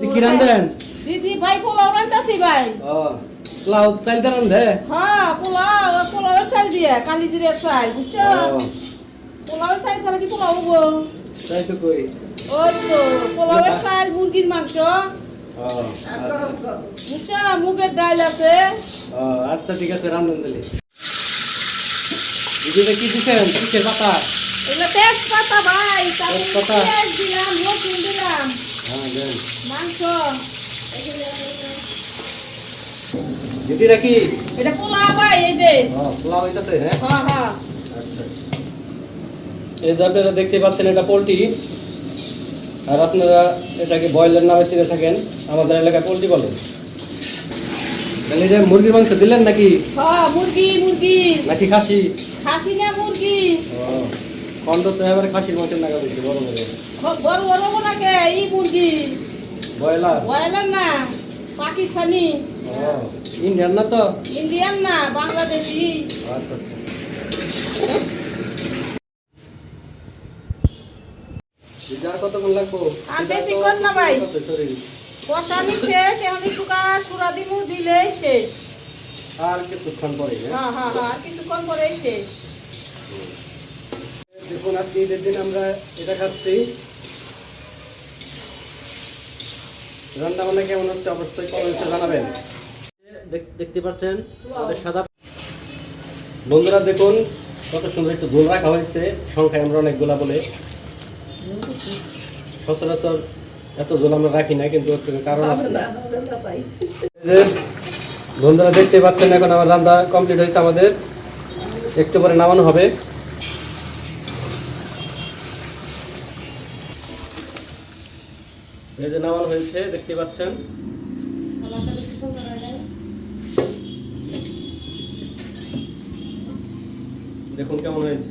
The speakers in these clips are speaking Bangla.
কি রান্ধেন? দিদি ভাই পোলাও রান্তাছি ভাই। ও লাউ চাইতে রান্ধে? হ্যাঁ পোলাও পোলাওয়ের চাল দিয়ে কালি জিরের চাল বুঝছ? পোলাওয়ের চাল ছাড়া কি পোলাও হব? তাই তো কই ওই তো পোলাওয়ের চাল মুরগির মাংস। আচ্ছা। বুঝছ? মুগের ডাল আছে। আচ্ছা ঠিক আছে রান্ধন দিলে দিদিটা কি দিছেন? কিসের পাতা? এগুলো তেজপাতা ভাই তারপরে? পেঁয়াজ দিলাম রসুন দিলাম। মাংস। কি? এটা পোলাও ভাই এই যে। পোলাও হইতাছে হ্যাঁ? হ্যাঁ হ্যাঁ। এই যে আপনারা দেখতে পাচ্ছেন এটা পোলট্রি। আর আপনারা এটাকে বয়লার নামে চিনে থাকেন। আমাদের এলাকায় পোলট্রি বলে। তাহলে মুরগির মাংস দিলেন নাকি? হ্যাঁ মুরগি মুরগি। নাকি খাসি? খাসি না মুরগি। ও তো এবারে খাসির মাংসের নাগা দিচ্ছে বড় করে খ- বড় বড় নাকে এই মুরগি। বয়লার বয়লার না পাকিস্তানি। ইন্ডিয়ান না তো? ইন্ডিয়ান না বাংলাদেশি। আচ্ছা আচ্ছা। কতক্ষণ লাগবো? আর বেশিক্ষণ না ভাই। কষানি শেষ এখন একটু কাজ সুরা দিমু দিলে শেষ। আর কিছুক্ষণ পরে হ্যাঁ? হ্যাঁ হ্যাঁ হ্যাঁ আর কিছুক্ষণ পরে শেষ। দেখুন আজকে ঈদের দিন আমরা এটা খাচ্ছি। রান্না বান্না কেমন হচ্ছে অবশ্যই কমেন্টে জানাবেন। দেখতে পাচ্ছেন আমাদের সাদা বন্ধুরা দেখুন কত সুন্দর একটু ঝোল রাখা হয়েছে। সংখ্যায় আমরা অনেকগুলা বলে। সচরাচর এত ঝোল আমরা রাখি না কিন্তু কারণ আছে। বন্ধুরা দেখতে পাচ্ছেন এখন আমার রান্না কমপ্লিট হয়েছে আমাদের। একটু পরে নামানো হবে। এই যে নামানো হয়েছে দেখতে পাচ্ছেন? দেখুন কেমন হয়েছে।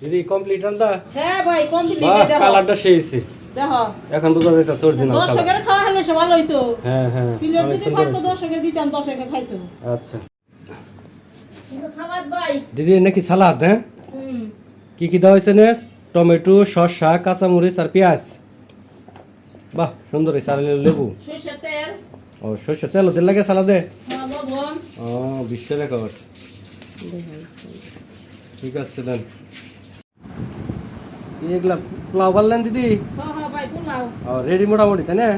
দিদি কমপ্লিট রান্না হ্যাঁ ভাই কমপ্লিট বাহ দেখো। কালারটা দেখো। এখন বোঝা যাইতেছে অরিজিনাল কালার দর্শকের খাওয়া হলে ভালো হইতো হ্যাঁ হ্যাঁ যদি থাকতো। দর্শকের দিতাম খাইতো। আচ্ছা। কিন্তু সালাদ ভাই। দিদি নাকি সালাদ হ্যাঁ? হুম। কি কি দেওয়া হয়েছে নে টমেটো শসা কাঁচামরিচ আর পেঁয়াজ। বাহ সুন্দর আর লেবু। তেল। ও সর্ষে তেল ওদের লাগে সালাদে? ও বিশ্ব রেকর্ড। ঠিক আছে দেন। এগুলা পোলাও পারলেন দিদি? হ্যাঁ হ্যাঁ রেডি মোটামুটি তাই না?